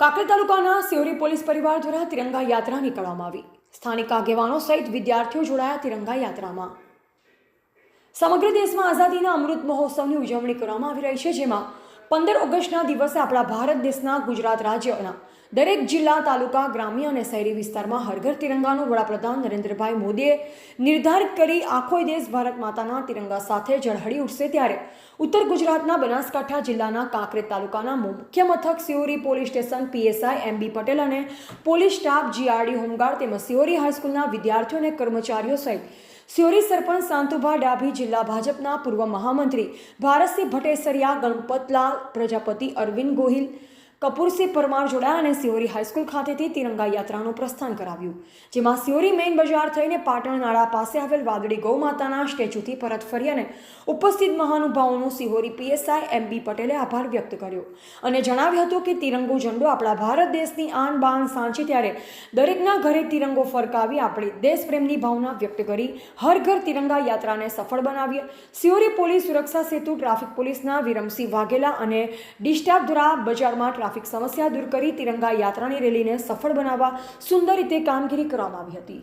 કાંકરેજ તાલુકાના સિયોરી પોલીસ પરિવાર દ્વારા તિરંગા યાત્રા નીકળવામાં આવી. સ્થાનિક આગેવાનો સહિત વિદ્યાર્થીઓ જોડાયા તિરંગા યાત્રામાં. સમગ્ર દેશમાં આઝાદીના અમૃત મહોત્સવની ઉજવણી કરવામાં આવી રહી છે, જેમાં પંદર ઓગસ્ટના દિવસે આપણા ભારત દેશના ગુજરાત રાજ્યના દરેક જિલ્લા, તાલુકા, ગ્રામ્ય અને શહેરી વિસ્તારમાં હરઘર તિરંગાનું વડાપ્રધાન નરેન્દ્રભાઈ મોદીએ નિર્ધારિત કરી આખો દેશ ભારત માતાના તિરંગા સાથે ઝળહળી ઉઠશે ત્યારે ઉત્તર ગુજરાતના બનાસકાંઠા જિલ્લાના કાંકરેજ તાલુકાના મુખ્ય મથક Siyori police station PSI M B Patel અને પોલીસ સ્ટાફ જીઆરડી હોમગાર્ડ તેમજ સિયોરી હાઈસ્કૂલના વિદ્યાર્થીઓ અને કર્મચારીઓ સહિત સિયોરી સરપંચ સાંતુભા ડાભી જિલ્લા ભાજપના પૂર્વ મહામંત્રી ભારતસિંહ ભટ્ટેસરિયા ગણપતલાલ પ્રજાપતિ અરવિંદ ગોહિલ કપૂરસિંહ પરમાર જોડાયા અને સિયોરી હાઈસ્કૂલ ખાતેથી તિરંગા યાત્રાનું પ્રસ્થાન કરાવ્યું. જેમાં સિયોરી મેઇન બજાર થઈને પાટણ નાળા પાસે આવેલ વાદળી ગૌ માતાના સ્ટેચ્યુથી પરત ફરી અને ઉપસ્થિત મહાનુભાવોનું સિહોરી પીએસઆઈ એમ બી પટેલે આભાર વ્યક્ત કર્યો અને જણાવ્યું હતું કે તિરંગો ઝંડો આપણા ભારત દેશની આન બાન સાંચી ત્યારે દરેકના ઘરે તિરંગો ફરકાવી આપણી દેશપ્રેમની ભાવના વ્યક્ત કરી હર ઘર તિરંગા યાત્રાને સફળ બનાવીએ. સિયોરી પોલીસ સુરક્ષા સેતુ ટ્રાફિક પોલીસના વિરમસિંહ વાઘેલા અને ડિસ્ટાફ દ્વારા બજારમાં ટ્રાફિક સમસ્યા દૂર કરી તિરંગા યાત્રાની રેલીને સફળ બનાવવા સુંદર રીતે કામગીરી કરવામાં આવી હતી.